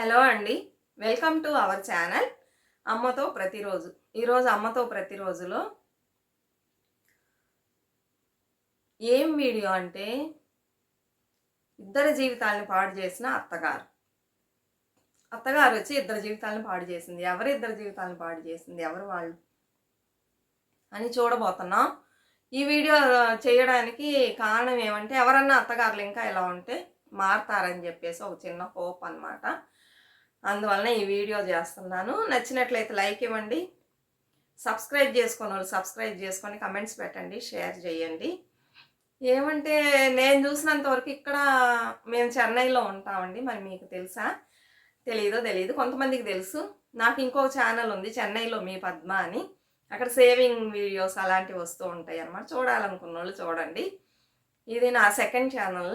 Hello అండి. Welcome to our channel అమ్మతో ప్రతిరోజు. ఈరోజు అమ్మతో ప్రతిరోజులో ఏం వీడియో అంటే ఇద్దరి జీవితాలను పాడు చేసిన అత్తగారు. అత్తగారు వచ్చి ఇద్దరు జీవితాలను పాడు చేసింది. ఎవరు ఇద్దరి జీవితాలను పాడు చేసింది? ఎవరు వాళ్ళు? అని చూడబోతున్నాం. ఈ వీడియో చేయడానికి కారణం ఏమంటే ఎవరన్నా అత్తగారులు ఇంకా ఇలా ఉంటే మారతారని చెప్పేసి ఒక చిన్న హోప్ అనమాట అందువలన ఈ వీడియో చేస్తున్నాను. నచ్చినట్లయితే లైక్ ఇవ్వండి. సబ్స్క్రైబ్ చేసుకున్న వాళ్ళు సబ్స్క్రైబ్ చేసుకొని కమెంట్స్ పెట్టండి షేర్ చేయండి. ఏమంటే నేను చూసినంత వరకు ఇక్కడ మేము చెన్నైలో ఉంటామండి మరి మీకు తెలుసా? తెలియదో తెలియదు కొంతమందికి తెలుసు. నాకు ఇంకో ఛానల్ ఉంది చెన్నైలో మీ పద్మ అని. అక్కడ సేవింగ్ వీడియోస్ అలాంటివి వస్తూ ఉంటాయి అన్నమాట చూడాలనుకున్న వాళ్ళు చూడండి. ఇది నా సెకండ్ ఛానల్.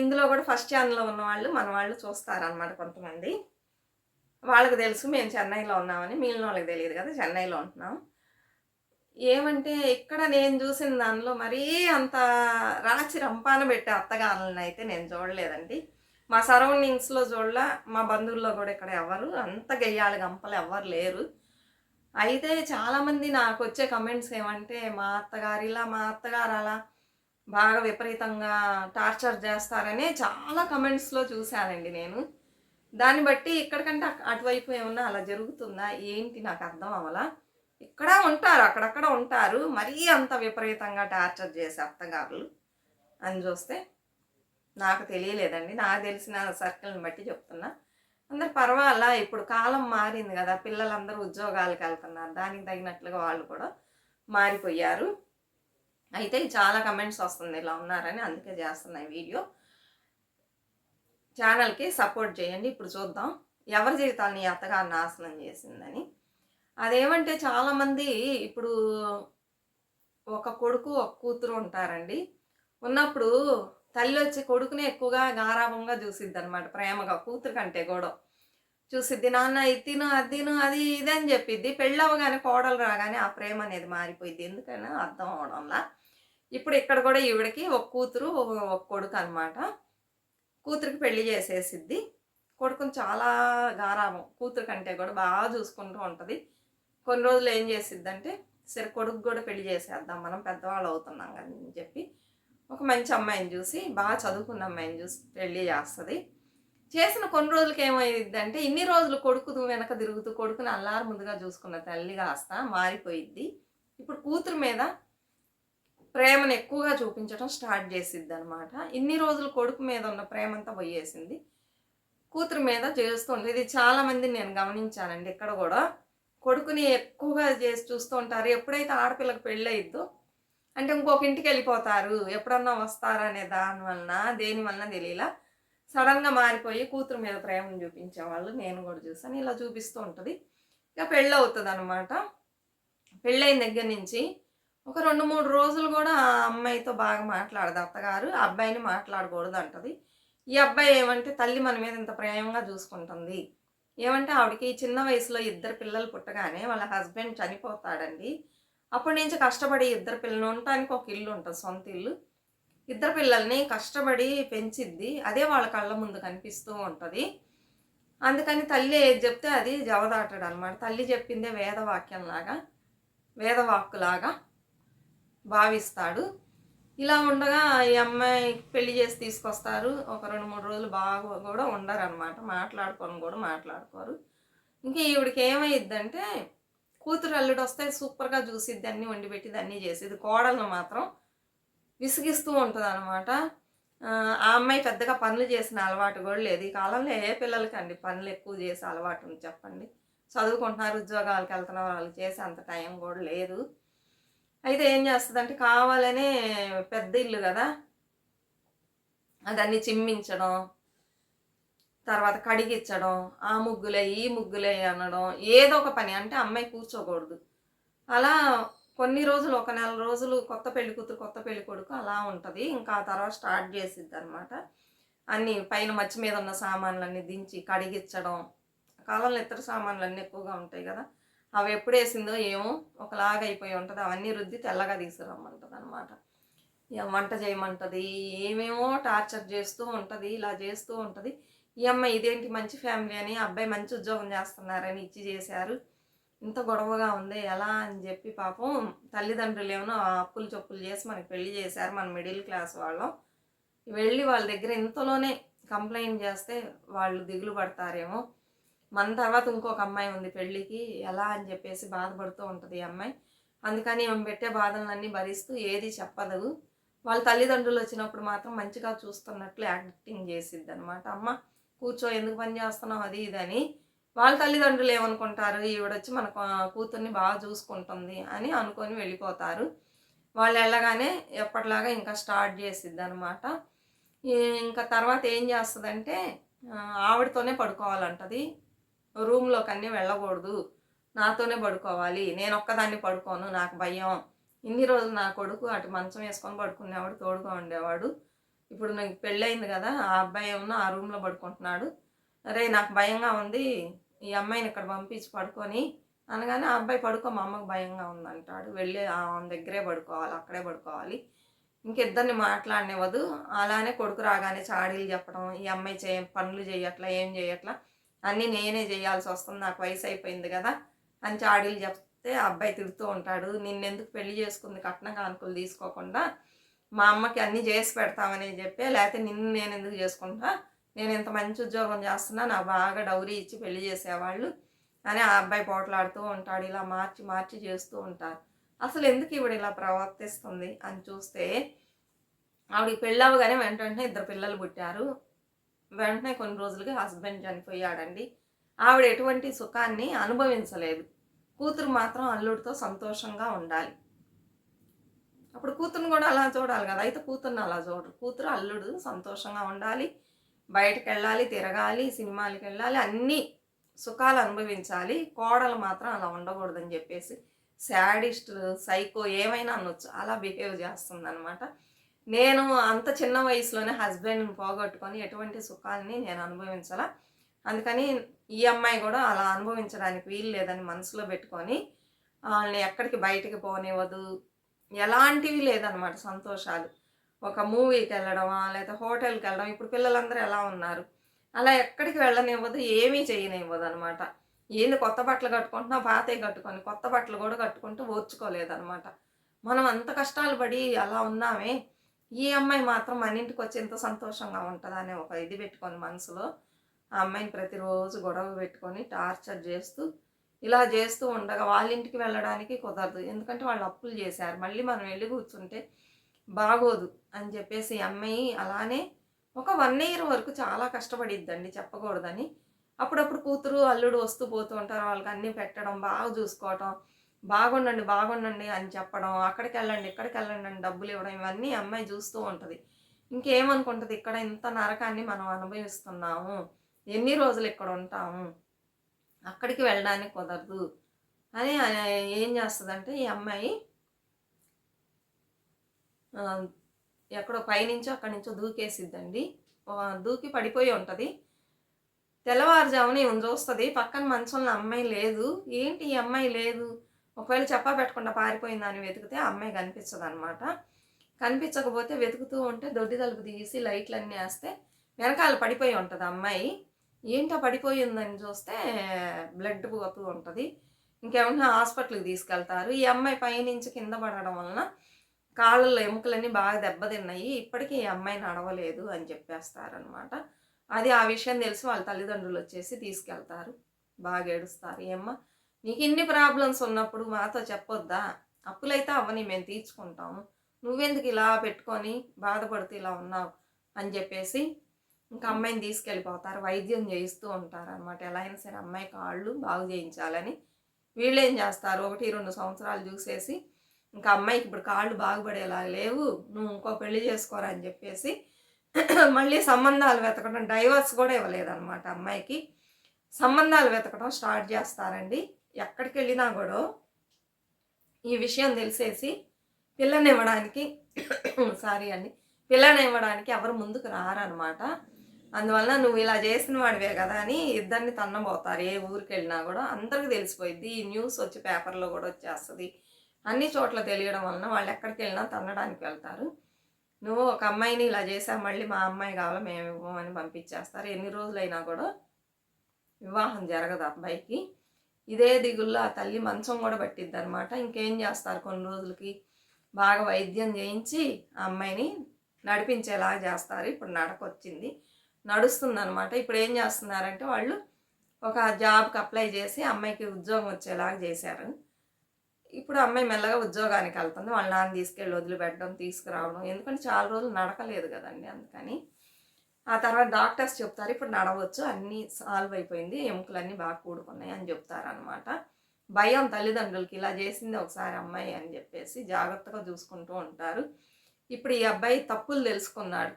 ఇందులో కూడా ఫస్ట్ ఛానల్లో ఉన్న వాళ్ళు మన వాళ్ళు చూస్తారనమాట కొంతమంది. వాళ్ళకి తెలుసు మేము చెన్నైలో ఉన్నామని. మిగిలిన వాళ్ళకి తెలియదు కదా చెన్నైలో ఉంటున్నాం. ఏమంటే ఇక్కడ నేను చూసిన దానిలో మరీ అంత రాచి రంపాన పెట్టే అత్తగారులను అయితే నేను చూడలేదండి. మా సరౌండింగ్స్లో చూడలా మా బంధువుల్లో కూడా ఇక్కడ ఎవరు అంత గెయ్యాలి గంపలు ఎవ్వరు లేరు. అయితే చాలామంది నాకు వచ్చే కమెంట్స్ ఏమంటే మా అత్తగారు ఇలా మా అత్తగారు అలా. బాగా విపరీతంగా టార్చర్ చేస్తారనే చాలా కమెంట్స్లో చూశానండి నేను. దాన్ని బట్టి ఇక్కడికంటే అటువైపు ఏమన్నా అలా జరుగుతుందా? ఏంటి? నాకు అర్థం అవ్వాలా. ఇక్కడ ఉంటారు అక్కడక్కడ ఉంటారు. మరీ అంత విపరీతంగా టార్చర్ చేసే అత్తగారులు అని చూస్తే నాకు తెలియలేదండి. నాకు తెలిసిన సర్కిల్ని బట్టి చెప్తున్నా. అందరు పర్వాలా? ఇప్పుడు కాలం మారింది కదా. పిల్లలందరూ ఉద్యోగాలకు వెళ్తున్నారు. దానికి తగినట్లుగా వాళ్ళు కూడా మారిపోయారు. అయితే చాలా కమెంట్స్ వస్తుంది ఇలా ఉన్నారని అందుకే చేస్తున్నా ఈ వీడియో. ఛానల్కి సపోర్ట్ చేయండి ఇప్పుడు చూద్దాం. ఎవరి జీవితాన్ని అత్తగారు నాశనం చేసిందని. అదేమంటే చాలామంది ఇప్పుడు ఒక కొడుకు ఒక కూతురు ఉంటారండి. ఉన్నప్పుడు తల్లి వచ్చి కొడుకునే ఎక్కువగా గారాభంగా చూసిద్ది అనమాట ప్రేమగా కూతురు కంటే కూడా చూసిద్ది నాన్న ఇది తిను అది తిను అది ఇది అని చెప్పిద్ది. పెళ్ళవగానే కోడలు రాగానే ఆ ప్రేమ అనేది మారిపోయింది ఎందుకని అర్థం అవడంలా ఇప్పుడు ఇక్కడ కూడా ఈవిడకి ఒక కూతురు ఒక- కొడుకు అనమాట కూతురికి పెళ్ళి చేసేసిద్ది. కొడుకుని చాలా గారాభం. కూతురు కంటే కూడా బాగా చూసుకుంటూ ఉంటుంది. కొన్ని రోజులు ఏం చేసిద్ది అంటే సరే కొడుకు కూడా పెళ్ళి చేసేద్దాం మనం పెద్దవాళ్ళు అవుతున్నాం కదా అని చెప్పి ఒక మంచి అమ్మాయిని చూసి బాగా చదువుకున్న అమ్మాయిని చూసి పెళ్ళి చేస్తుంది. చేసిన కొన్ని రోజులకి ఏమైంది అంటే ఇన్ని రోజులు కొడుకు వెనక తిరుగుతూ కొడుకుని అల్లారు ముందుగా చూసుకున్న తల్లి కాస్త మారిపోయిద్ది. ఇప్పుడు కూతురు మీద ప్రేమను ఎక్కువగా చూపించడం స్టార్ట్ చేసిద్ది అనమాట ఇన్ని రోజులు కొడుకు మీద ఉన్న ప్రేమంతా పోయేసింది. కూతురు మీద చేస్తుంది ఇది చాలామంది నేను గమనించానండి ఇక్కడ కూడా. కొడుకుని ఎక్కువగా చేసి చూస్తూ ఉంటారు. ఎప్పుడైతే ఆడపిల్లకి పెళ్ళి అయిద్దో అంటే ఇంకొక ఇంటికి వెళ్ళిపోతారు. ఎప్పుడన్నా వస్తారనే దానివలన దాని వలన దేని వలన తెలియలా. సడన్గా మారిపోయి కూతురు మీద ప్రేమను చూపించేవాళ్ళు నేను కూడా చూసాను ఇలా చూపిస్తూ ఉంటుంది. ఇక పెళ్ళి అవుతుంది అనమాట పెళ్ళైన దగ్గర నుంచి ఒక రెండు మూడు రోజులు కూడా ఆ అమ్మాయితో బాగా మాట్లాడదు అత్తగారు. ఆ అబ్బాయిని మాట్లాడకూడదు అంటది ఈ అబ్బాయి ఏమంటే తల్లి మన మీద ఇంత ప్రేమగా చూసుకుంటుంది. ఏమంటే ఆవిడకి చిన్న వయసులో ఇద్దరు పిల్లలు పుట్టగానే వాళ్ళ హస్బెండ్ చనిపోతాడండి. అప్పటి నుంచి కష్టపడి ఇద్దరు పిల్లలు ఉండటానికి ఒక ఇల్లు ఉంటుంది సొంత ఇల్లు. ఇద్దరు పిల్లల్ని కష్టపడి పెంచిద్ది. అదే వాళ్ళ కళ్ళ ముందు కనిపిస్తూ ఉంటుంది. అందుకని తల్లి ఏది చెప్తే అది జవదాటడు అనమాట తల్లి చెప్పిందే వేదవాక్యంలాగా వేదవాక్కులాగా భావిస్తాడు. ఇలా ఉండగా ఈ అమ్మాయి పెళ్ళి చేసి తీసుకొస్తారు. ఒక రెండు మూడు రోజులు బాగా కూడా ఉండరు అనమాట మాట్లాడుకొని కూడా మాట్లాడుకోరు. ఇంకా ఈవిడికి ఏమైద్దంటే కూతురు అల్లుడు వస్తే సూపర్గా చూసిద్ది అన్నీ వండి పెట్టిద్ది అన్నీ చేసేది. కోడలను మాత్రం విసిగిస్తూ ఉంటుంది అనమాట ఆ అమ్మాయి పెద్దగా పనులు చేసిన అలవాటు కూడా లేదు. ఈ కాలంలో ఏ పిల్లలకి అండి పనులు ఎక్కువ చేసే అలవాటు ఉంది చెప్పండి. చదువుకుంటున్నారు ఉద్యోగాలకు వెళ్తున్నారు వాళ్ళు చేసే అంత టైం కూడా లేదు. అయితే ఏం చేస్తుంది అంటే కావాలనే పెద్ద ఇల్లు కదా అదన్నీ చిమ్మించడం తర్వాత కడిగించడం ఆ ముగ్గులే ఈ ముగ్గులే అనడం ఏదో ఒక పని. అంటే అమ్మాయి కూర్చోకూడదు. అలా కొన్ని రోజులు ఒక నెల రోజులు కొత్త పెళ్ళి కూతురు కొత్త పెళ్ళి కొడుకు అలా ఉంటుంది. ఇంకా ఆ తర్వాత స్టార్ట్ చేసిద్ది అనమాట అన్ని పైన మచ్చి మీద ఉన్న సామాన్లన్నీ దించి కడిగించడం కాలంలో ఇతర సామాన్లు అన్నీ ఎక్కువగా ఉంటాయి కదా. అవి ఎప్పుడు వేసిందో ఏమో ఒకలాగా అయిపోయి ఉంటుంది. అవన్నీ రుద్ది తెల్లగా తీసుకురమ్మంటుంది అనమాట వంట చేయమంటుంది. ఏమేమో టార్చర్ చేస్తూ ఉంటుంది ఇలా చేస్తూ ఉంటుంది. ఈ అమ్మాయి ఇదేంటి మంచి ఫ్యామిలీ అని అబ్బాయి మంచి ఉద్యోగం చేస్తున్నారని ఇచ్చి చేశారు. ఇంత గొడవగా ఉంది ఎలా అని చెప్పి పాపం తల్లిదండ్రులు ఏమో ఆ అప్పులు చొప్పులు చేసి మనకి పెళ్ళి చేశారు మన మిడిల్ క్లాస్ వాళ్ళం. వెళ్ళి వాళ్ళ దగ్గర ఇంతలోనే కంప్లైంట్ చేస్తే వాళ్ళు దిగులు పడతారేమో. మన తర్వాత ఇంకొక అమ్మాయి ఉంది పెళ్ళికి ఎలా అని చెప్పేసి బాధపడుతూ ఉంటుంది ఈ అమ్మాయి. అందుకని ఈమె పెట్టే బాధలన్నీ భరిస్తూ ఏది చెప్పదు. వాళ్ళ తల్లిదండ్రులు వచ్చినప్పుడు మాత్రం మంచిగా చూస్తున్నట్లు యాక్టింగ్ చేసిద్ది అనమాట అమ్మ కూర్చో ఎందుకు పని చేస్తున్నావు? అది ఇది అని వాళ్ళ తల్లిదండ్రులు ఏమనుకుంటారు? ఈవిడొచ్చి మన కూతుర్ని బాగా చూసుకుంటుంది అని అనుకొని వెళ్ళిపోతారు. వాళ్ళు వెళ్ళగానే ఎప్పటిలాగా ఇంకా స్టార్ట్ చేసిద్ది అనమాట ఇంకా తర్వాత ఏం చేస్తుందంటే ఆవిడతోనే పడుకోవాలంటది. రూమ్లోకి అన్నీ వెళ్ళకూడదు. నాతోనే పడుకోవాలి. నేను ఒక్కదాన్ని పడుకోను. నాకు భయం. ఇన్ని రోజులు నా కొడుకు అటు మంచం వేసుకొని పడుకునేవాడు తోడుగా ఉండేవాడు. ఇప్పుడు నాకు పెళ్ళయింది కదా ఆ అబ్బాయి ఏమన్నా ఆ రూమ్లో పడుకుంటున్నాడు. అరే నాకు భయంగా ఉంది. ఈ అమ్మాయిని ఇక్కడ పంపించి పడుకొని అనగానే ఆ అబ్బాయి పడుకో మా అమ్మకు భయంగా ఉందంటాడు. వెళ్ళి ఆమె దగ్గరే పడుకోవాలి అక్కడే పడుకోవాలి. ఇంకిద్దరిని మాట్లాడనివ్వదు. అలానే కొడుకు రాగానే చాడీలు చెప్పడం ఈ అమ్మాయి చేయ పనులు చేయట్లా ఏం చేయట్లా అన్నీ నేనే చేయాల్సి వస్తుంది నాకు వయసు అయిపోయింది కదా అని చాడీలు చెప్తే అబ్బాయి తిడుతూ ఉంటాడు. నిన్నెందుకు పెళ్ళి చేసుకుంది కట్న కానుకలు తీసుకోకుండా మా అమ్మకి అన్నీ చేసి పెడతామని చెప్పి లేకపోతే నిన్ను నేను ఎందుకు చేసుకుంటా? నేను ఇంత మంచి ఉద్యోగం చేస్తున్నా నా బాగా డౌరీ ఇచ్చి పెళ్ళి చేసేవాళ్ళు అని ఆ అబ్బాయి పోట్లాడుతూ ఉంటాడు ఇలా మార్చి మార్చి చేస్తూ ఉంటారు. అసలు ఎందుకు ఈవిడ ఇలా ప్రవర్తిస్తుంది అని చూస్తే ఆవిడకి పెళ్ళవగానే వెంట వెంటనే ఇద్దరు పిల్లలు పుట్టారు. వెంటనే కొన్ని రోజులకి హస్బెండ్ చనిపోయాడండి. ఆవిడ ఎటువంటి సుఖాన్ని అనుభవించలేదు. కూతురు మాత్రం అల్లుడితో సంతోషంగా ఉండాలి. అప్పుడు కూతురుని కూడా అలా చూడాలి కదా అయితే కూతుర్ని అలా చూడరు. కూతురు అల్లుడు సంతోషంగా ఉండాలి. బయటకు వెళ్ళాలి తిరగాలి సినిమాలకి వెళ్ళాలి అన్నీ సుఖాలు అనుభవించాలి. కోడలు మాత్రం అలా ఉండకూడదని చెప్పేసి శాడిస్ట్ సైకో ఏమైనా అనొచ్చు. అలా బిహేవ్ చేస్తుంది అనమాట నేను అంత చిన్న వయసులోనే హస్బెండ్ని పోగొట్టుకొని ఎటువంటి సుఖాలని నేను అనుభవించాల. అందుకని ఈ అమ్మాయి కూడా అలా అనుభవించడానికి వీలు లేదని మనసులో పెట్టుకొని వాళ్ళని ఎక్కడికి బయటికి పోనివ్వదు. ఎలాంటివి లేదనమాట సంతోషాలు. ఒక మూవీకి వెళ్ళడమా లేదా హోటల్కి వెళ్ళడం ఇప్పుడు పిల్లలందరూ ఎలా ఉన్నారు? అలా ఎక్కడికి వెళ్ళనివ్వదు ఏమీ చేయనివ్వదు అనమాట ఏంది కొత్త బట్టలు కట్టుకుంటున్నా పాతే కట్టుకొని కొత్త బట్టలు కూడా కట్టుకుంటూ ఓర్చుకోలేదనమాట మనం అంత కష్టాలు పడి అలా ఉన్నామే ఈ అమ్మాయి మాత్రం మన ఇంటికి వచ్చి ఎంత సంతోషంగా ఉంటుందా అనే ఒక ఇది పెట్టుకొని మనసులో ఆ అమ్మాయిని ప్రతిరోజు గొడవ పెట్టుకొని టార్చర్ చేస్తూ ఇలా చేస్తూ ఉండగా వాళ్ళ ఇంటికి వెళ్ళడానికి కుదరదు. ఎందుకంటే వాళ్ళు అప్పులు చేశారు. మళ్ళీ మనం వెళ్ళి కూర్చుంటే బాగోదు అని చెప్పేసి అమ్మాయి అలానే ఒక వన్ ఇయర్ వరకు చాలా కష్టపడిద్దండి చెప్పకూడదని. అప్పుడప్పుడు కూతురు అల్లుడు వస్తూ పోతూ ఉంటారు. వాళ్ళకి అన్నీ పెట్టడం బాగా చూసుకోవటం బాగుండండి బాగుండండి అని చెప్పడం అక్కడికి వెళ్ళండి ఇక్కడికి వెళ్ళండి అని డబ్బులు ఇవ్వడం ఇవన్నీ అమ్మాయి చూస్తూ ఉంటుంది. ఇంకేమనుకుంటుంది? ఇక్కడ ఇంత నరకాన్ని మనం అనుభవిస్తున్నాము. ఎన్ని రోజులు ఇక్కడ ఉంటాము? అక్కడికి వెళ్ళడానికి కుదరదు అని ఏం చేస్తుందంటే ఈ అమ్మాయి ఎక్కడో పైనుంచో అక్కడి నుంచో దూకేసిద్దండి దూకి పడిపోయి ఉంటుంది. తెల్లవారుజామున ఈమెను చూస్తుంది. పక్కన మంచంలో అమ్మాయి లేదు. ఏంటి ఈ అమ్మాయి లేదు? ఒకవేళ చెప్పా పెట్టకుండా పారిపోయిందని వెతికితే అమ్మాయి కనిపించదు అనమాట కనిపించకపోతే వెతుకుతూ ఉంటే దొడ్డి తలుపు తీసి లైట్లన్నీ వేస్తే వెనకాల పడిపోయి ఉంటుంది అమ్మాయి. ఏంటో పడిపోయి ఉందని చూస్తే బ్లడ్ పోతూ ఉంటుంది. ఇంకేమన్నా హాస్పిటల్కి తీసుకెళ్తారు. ఈ అమ్మాయి పైనుంచి కింద పడడం వలన కాళ్ళల్లో ఎముకలన్నీ బాగా దెబ్బతిన్నాయి ఇప్పటికీ ఈ అమ్మాయి నడవలేదు అని చెప్పేస్తారనమాట అది ఆ విషయం తెలిసి వాళ్ళ తల్లిదండ్రులు వచ్చేసి తీసుకెళ్తారు. బాగా ఏడుస్తారు. ఏమ్మ నీకు ఇన్ని ప్రాబ్లమ్స్ ఉన్నప్పుడు మాతో చెప్పొద్దా? అప్పులైతే అవని మేము తీర్చుకుంటాము. నువ్వెందుకు ఇలా పెట్టుకొని బాధపడుతూ ఇలా ఉన్నావు? అని చెప్పేసి ఇంకా అమ్మాయిని తీసుకెళ్ళిపోతారు. వైద్యం చేయిస్తూ ఉంటారు అనమాట ఎలా అయినా సరే అమ్మాయి కాళ్ళు బాగు చేయించాలని వీళ్ళు ఏం చేస్తారు? ఒకటి రెండు సంవత్సరాలు చూసేసి ఇంకా అమ్మాయికి ఇప్పుడు కాళ్ళు బాగుపడేలా లేవు. నువ్వు ఇంకో పెళ్ళి చేసుకోరా అని చెప్పేసి మళ్ళీ సంబంధాలు వెతకడం డైవర్స్ కూడా ఇవ్వలేదన్నమాట అమ్మాయికి. సంబంధాలు వెతకడం స్టార్ట్ చేస్తారండి. ఎక్కడికి వెళ్ళినా కూడా ఈ విషయం తెలిసేసి పిల్లనివ్వడానికి సారీ అండి పిల్లనివ్వడానికి ఎవరు ముందుకు రారనమాట అందువల్ల నువ్వు ఇలా చేసిన వాడివే కదా అని ఇద్దరిని తన్నబోతారు ఏ ఊరికి వెళ్ళినా కూడా అందరికీ తెలిసిపోయింది ఈ న్యూస్ వచ్చి పేపర్లో కూడా వచ్చేస్తుంది. అన్ని చోట్ల తెలియడం వలన వాళ్ళు ఎక్కడికి వెళ్ళినా తన్నడానికి వెళ్తారు. నువ్వు ఒక అమ్మాయిని ఇలా చేసావు మళ్ళీ మా అమ్మాయి కావాలి మేము ఇవ్వమని పంపించేస్తారు. ఎన్ని రోజులైనా కూడా వివాహం జరగదు అబ్బాయికి. ఇదే దిగుల్లో ఆ తల్లి మంచం కూడా పట్టిద్ది అనమాట ఇంకేం చేస్తారు కొన్ని రోజులకి? బాగా వైద్యం చేయించి ఆ అమ్మాయిని నడిపించేలా చేస్తారు. ఇప్పుడు నడక వచ్చింది నడుస్తుంది అనమాట ఇప్పుడు ఏం చేస్తున్నారంటే వాళ్ళు ఒక జాబ్కి అప్లై చేసి అమ్మాయికి ఉద్యోగం వచ్చేలాగా చేశారు. ఇప్పుడు అమ్మాయి మెల్లగా ఉద్యోగానికి వెళ్తుంది. వాళ్ళ నాన్న తీసుకెళ్ళి వదిలిపెట్టడం తీసుకురావడం. ఎందుకంటే చాలా రోజులు నడకలేదు కదండి అందుకని. ఆ తర్వాత డాక్టర్స్ చెప్తారు ఇప్పుడు నడవచ్చు. అన్నీ సాల్వ్ అయిపోయింది. ఎముకలన్నీ బాగా కూడుకున్నాయి అని చెప్తారు అనమాట భయం తల్లిదండ్రులకి ఇలా చేసింది ఒకసారి అమ్మాయి అని చెప్పేసి జాగ్రత్తగా చూసుకుంటూ ఉంటారు. ఇప్పుడు ఈ అబ్బాయి తప్పులు తెలుసుకున్నాడు.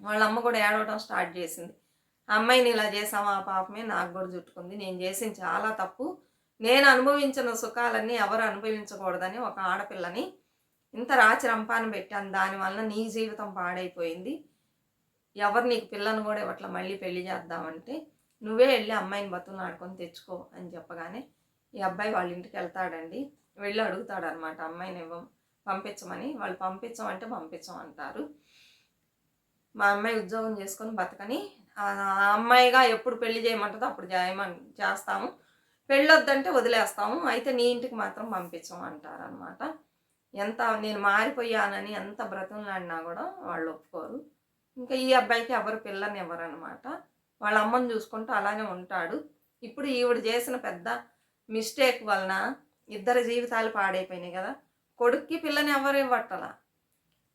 వాళ్ళ అమ్మ కూడా ఏడవడం స్టార్ట్ చేసింది. అమ్మాయిని ఇలా చేసామా ఆ పాపమే నాకు కూడా చుట్టుకుంది. నేను చేసిన చాలా తప్పు. నేను అనుభవించిన సుఖాలన్నీ ఎవరు అనుభవించకూడదని ఒక ఆడపిల్లని ఇంత రాచి రంపాను పెట్టాను. దానివల్ల నీ జీవితం పాడైపోయింది. ఎవరు నీకు పిల్లను కూడా ఇవ్వట్ల మళ్ళీ పెళ్ళి చేద్దామంటే నువ్వే వెళ్ళి అమ్మాయిని బతులు ఆడుకొని తెచ్చుకో అని చెప్పగానే ఈ అబ్బాయి వాళ్ళ ఇంటికి వెళ్తాడండి. వెళ్ళి అడుగుతాడు అనమాట అమ్మాయిని ఇవ్వం పంపించమని. వాళ్ళు పంపించమంటే పంపించమంటారు మా అమ్మాయి ఉద్యోగం చేసుకొని బతకని ఆ అమ్మాయిగా ఎప్పుడు పెళ్ళి చేయమంటుందో అప్పుడు చేయమని చేస్తాము. పెళ్ళొద్దంటే వదిలేస్తాము. అయితే నీ ఇంటికి మాత్రం పంపించము అంటారనమాట ఎంత నేను మారిపోయానని ఎంత బ్రతంలాడినా కూడా వాళ్ళు ఒప్పుకోరు. ఇంకా ఈ అబ్బాయికి ఎవరు పిల్లని అనమాట వాళ్ళ అమ్మని చూసుకుంటూ అలానే ఉంటాడు. ఇప్పుడు ఈవిడ చేసిన పెద్ద మిస్టేక్ వలన ఇద్దరి జీవితాలు పాడైపోయినాయి కదా. కొడుక్కి పిల్లని ఎవరు ఇవ్వట్టల?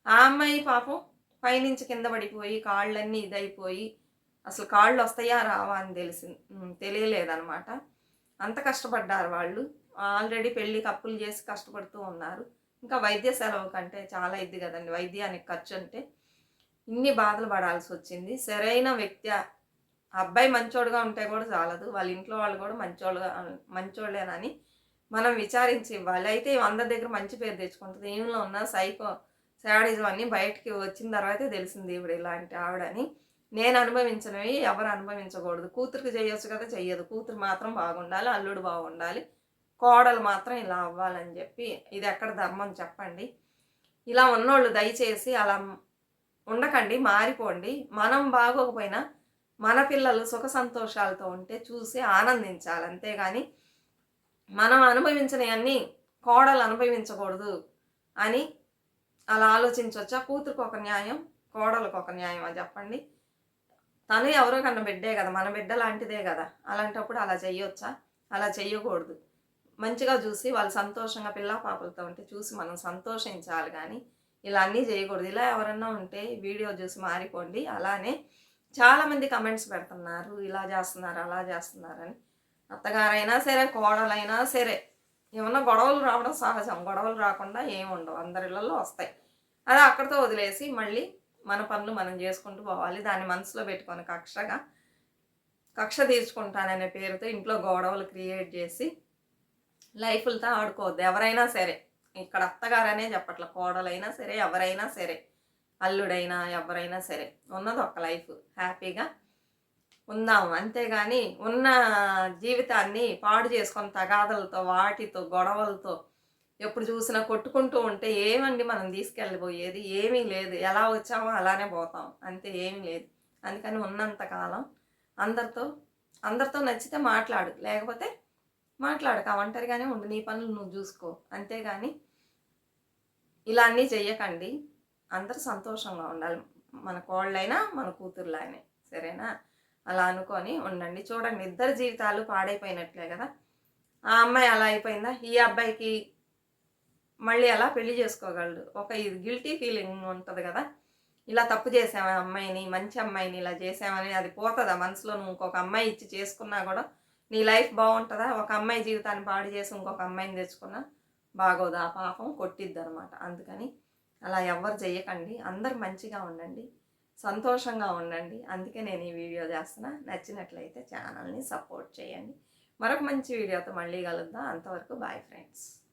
ఆ అమ్మాయి పాపం పైనుంచి కింద పడిపోయి కాళ్ళన్నీ ఇదైపోయి అసలు కాళ్ళు వస్తాయా రావా అని తెలిసి తెలియలేదనమాట అంత కష్టపడ్డారు వాళ్ళు. ఆల్రెడీ పెళ్ళికి అప్పులు చేసి కష్టపడుతూ ఉన్నారు. ఇంకా వైద్య సెలవు కంటే చాలా ఇది కదండి. వైద్యానికి ఖర్చు అంటే ఇన్ని బాధలు పడాల్సి వచ్చింది. సరైన వ్యక్తి ఆ అబ్బాయి మంచోడుగా ఉంటే కూడా చాలదు. వాళ్ళ ఇంట్లో వాళ్ళు కూడా మంచోళ్ళుగా మంచోళ్ళేనని మనం విచారించి ఇవ్వాలి. అయితే అందరి దగ్గర మంచి పేరు తెచ్చుకుంటుంది. ఈమెలో ఉన్న సైకో శాడిజం అన్నీ బయటికి వచ్చిన తర్వాతే తెలిసింది ఇప్పుడు ఇలాంటి ఆవిడని. నేను అనుభవించినవి ఎవరు అనుభవించకూడదు. కూతురికి చేయొచ్చు కదా చెయ్యదు. కూతురు మాత్రం బాగుండాలి అల్లుడు బాగుండాలి. కోడలు మాత్రం ఇలా అవ్వాలని చెప్పి ఇది ఎక్కడ ధర్మం చెప్పండి. ఇలా ఉన్నోళ్ళు దయచేసి అలా ఉండకండి మారిపోండి. మనం బాగోకపోయినా మన పిల్లలు సుఖ సంతోషాలతో ఉంటే చూసి ఆనందించాలి. అంతేగాని మనం అనుభవించినవన్నీ కోడలు అనుభవించకూడదు అని అలా ఆలోచించవచ్చా కూతురికి ఒక న్యాయం కోడలకు ఒక న్యాయమా? చెప్పండి. తను ఎవరో కన్నా బిడ్డే కదా మన బిడ్డ లాంటిదే కదా. అలాంటప్పుడు అలా చెయ్యొచ్చా? అలా చెయ్యకూడదు. మంచిగా చూసి వాళ్ళు సంతోషంగా పిల్ల పాపలతో ఉంటే చూసి మనం సంతోషించాలి కానీ ఇలా అన్నీ చేయకూడదు. ఇలా ఎవరన్నా ఉంటే వీడియో చూసి మారిపోండి. అలానే చాలామంది కమెంట్స్ పెడుతున్నారు ఇలా చేస్తున్నారు అలా చేస్తున్నారని అత్తగారైనా సరే కోడలైనా సరే ఏమన్నా గొడవలు రావడం సహజం. గొడవలు రాకుండా ఏమి ఉండవు అందరిళ్ళల్లో వస్తాయి. అది అక్కడితో వదిలేసి మళ్ళీ మన పనులు మనం చేసుకుంటూ పోవాలి. దాన్ని మనసులో పెట్టుకొని కక్షగా కక్ష తీర్చుకుంటాననే పేరుతో ఇంట్లో గొడవలు క్రియేట్ చేసి లైఫ్లతో ఆడుకోవద్దు. ఎవరైనా సరే ఇక్కడ అత్తగారనే చెప్పట్ల కోడలైనా సరే ఎవరైనా సరే అల్లుడైనా ఎవరైనా సరే ఉన్నది ఒక లైఫ్. హ్యాపీగా ఉందాము. అంతేగాని ఉన్న జీవితాన్ని పాడు చేసుకొని తగాదలతో వాటితో గొడవలతో ఎప్పుడు చూసినా కొట్టుకుంటూ ఉంటే ఏమండి మనం తీసుకెళ్ళిపోయేది ఏమీ లేదు. ఎలా వచ్చామో అలానే పోతాం. అంతే ఏమీ లేదు. అందుకని ఉన్నంతకాలం అందరితో అందరితో నచ్చితే మాట్లాడు. లేకపోతే మాట్లాడక ఒంటరిగానే ఉండు. నీ పనులు నువ్వు చూసుకో. అంతేగాని ఇలా అన్నీ చెయ్యకండి. అందరూ సంతోషంగా ఉండాలి. మన కోళ్ళైనా మన కూతుర్లైనా. సరేనా? అలా అనుకొని ఉండండి. చూడండి. ఇద్దరు జీవితాలు పాడైపోయినట్లే కదా? ఆ అమ్మాయి అలా అయిపోయిందా? ఈ అబ్బాయికి మళ్ళీ అలా పెళ్ళి చేసుకోగలడు. ఒక ఇది గిల్టీ ఫీలింగ్ ఉంటుంది కదా. ఇలా తప్పు చేసాము అమ్మాయిని? మంచి అమ్మాయిని ఇలా చేసామని అది పోతుందా మనసులో? నువ్వు ఇంకొక అమ్మాయి ఇచ్చి చేసుకున్నా కూడా నీ లైఫ్ బాగుంటుందా? ఒక అమ్మాయి జీవితాన్ని పాడు చేసి ఇంకొక అమ్మాయిని తెచ్చుకున్నా బాగోదు? ఆ పాపం కొట్టిద్ది అనమాట అందుకని అలా ఎవ్వరు చెయ్యకండి. అందరు మంచిగా ఉండండి. సంతోషంగా ఉండండి. అందుకే నేను ఈ వీడియో చేస్తున్నా. నచ్చినట్లయితే ఛానల్ని సపోర్ట్ చేయండి. మరొక మంచి వీడియోతో మళ్ళీ కలుద్దాం. అంతవరకు బాయ్ ఫ్రెండ్స్